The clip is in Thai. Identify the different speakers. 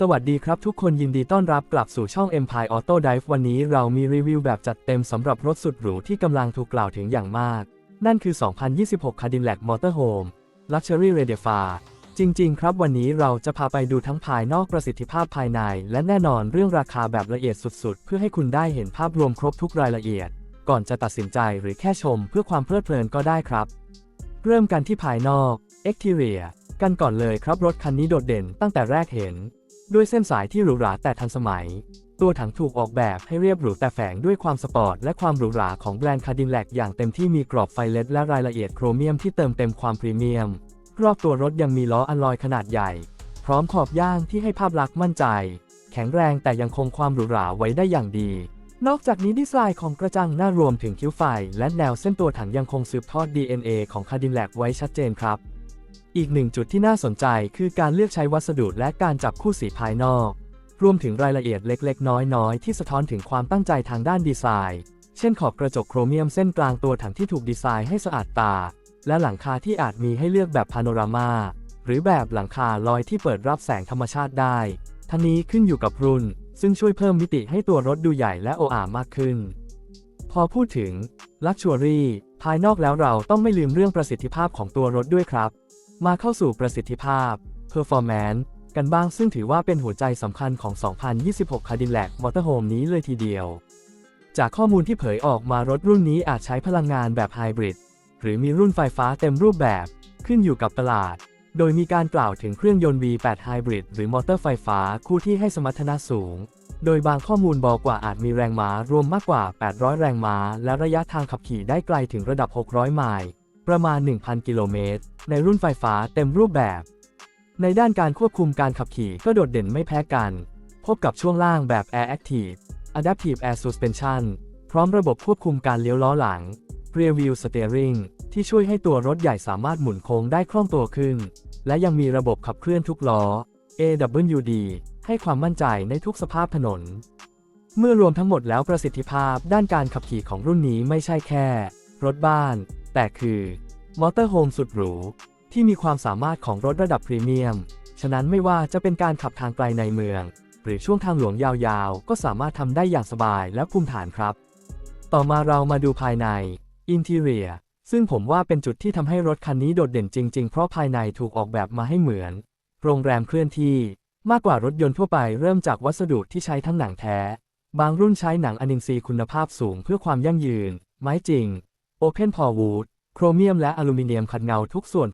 Speaker 1: สวัสดีครับทุกคนยินดีต้อนรับกลับสู่ช่อง Empire Auto Dive วันนี้เรามีรีวิวแบบจัดเต็มสำหรับรถสุดหรูที่กำลังถูกกล่าวถึงอย่างมาก นั่นคือ 2026 Cadillac Motorhome Luxury r a d i f a จริง ๆ ครับวันนี้เราจะพาไปดูทั้งภายนอกประสิทธิภาพภายใน และแน่นอนเรื่องราคาแบบละเอียดสุด ๆ เพื่อให้คุณได้เห็นภาพรวมครบทุกรายละเอียด ก่อนจะตัดสินใจหรือแค่ชมเพื่อความเพลิดเพลินก็ได้ครับ เริ่มกันที่ภายนอก Exterior กันก่อนเลยครับรถคันนี้โดดเด่นตั้งแต่แรกเห็น ด้วยเส้นสายที่หรูหราแต่ทันสมัย ตัวถังถูกออกแบบให้เรียบหรูแต่แฝงด้วยความสปอร์ตและความหรูหราของแบรนด์คาดินแลกอย่างเต็มที่มีกรอบไฟเลดและรายละเอียดโครเมียมที่เติมเต็มความพรีเมียม รอบตัวรถยังมีล้ออัลลอยขนาดใหญ่ พร้อมขอบย่างที่ให้ภาพลักษณ์มั่นใจ แข็งแรงแต่ยังคงความหรูหราไว้ได้อย่างดี นอกจากนี้ดีไซน์ของกระจังหน้ารวมถึงคิ้วไฟ และแนวเส้นตัวถังยังคงสืบทอด DNA ของคาดินแลกไว้ชัดเจนครับ อีกหนึ่งจุดที่น่าสนใจคือการเลือกใช้วัสดุและการจับคู่สีภายนอก รวมถึงรายละเอียดเล็กๆ น้อยๆ ที่สะท้อนถึงความตั้งใจทางด้านดีไซน์ เช่นขอบกระจกโครเมียมเส้นกลางตัวถังที่ถูกดีไซน์ให้สะอาดตา และหลังคาที่อาจมีให้เลือกแบบพาโนรามาหรือแบบหลังคาลอยที่เปิดรับแสงธรรมชาติได้ ทั้งนี้ขึ้นอยู่กับรุ่น ซึ่งช่วยเพิ่มมิติให้ตัวรถดูใหญ่และโออามากขึ้น พอพูดถึง Luxury ภายนอกแล้วเราต้องไม่ลืมเรื่องประสิทธิภาพของตัวรถด้วยครับ มาเข้าสู่ประสิทธิภาพ Performance กันบ้างซึ่งถือว่าเป็นหัวใจสำคัญของ 2026 Cadillac Motorhome นี้เลยทีเดียว จากข้อมูลที่เผยออกมารถรุ่นนี้อาจใช้พลังงานแบบไฮบริดหรือมีรุ่นไฟฟ้าเต็มรูปแบบขึ้นอยู่กับตลาด โดยมีการกล่าวถึงเครื่องยนต์ V8 Hybrid หรือมอเตอร์ไฟฟ้าคู่ที่ให้สมรรถนะสูง โดยบางข้อมูลบอกว่าอาจมีแรงม้ารวมมากกว่า 800 แรงม้า และระยะทางขับขี่ได้ไกลถึงระดับ 600 ไมล์ ประมาณ 1,000 กิโลเมตร ในรุ่นไฟฟ้าเต็มรูปแบบ ในด้านการควบคุมการขับขี่ก็โดดเด่นไม่แพ้กัน พบกับช่วงล่างแบบ Air Active Adaptive Air Suspension พร้อมระบบควบคุมการเลี้ยวล้อหลัง Rear Wheel Steering ที่ช่วยให้ตัวรถใหญ่สามารถหมุนโค้งได้คล่องตัวขึ้น และยังมีระบบขับเคลื่อนทุกล้อ AWD ให้ความมั่นใจในทุกสภาพถนน เมื่อรวมทั้งหมดแล้วประสิทธิภาพด้านการขับขี่ของรุ่นนี้ไม่ใช่แค่ รถบ้าน แต่คือมอเตอร์โฮมสุดหรูที่มีความสามารถของรถระดับพรีเมียม ฉะนั้นไม่ว่าจะเป็นการขับทางไกลในเมือง หรือช่วงทางหลวงยาวๆ ก็สามารถทำได้อย่างสบายและภูมิฐานครับ ต่อมาเรามาดูภายใน Interior ซึ่งผมว่าเป็นจุดที่ทำให้รถคันนี้โดดเด่นจริง ๆ เพราะภายในถูกออกแบบมาให้เหมือน โรงแรมเคลื่อนที่มากกว่ารถยนต์ทั่วไปเริ่มจากวัสดุที่ใช้ทั้งหนังแท้ บางรุ่นใช้หนังอนินทรีย์คุณภาพสูงเพื่อความยั่งยืน ไม้จริง Open p o r Wood โครเมียมและอลูมิเนียมขัดเงาทุกส่วน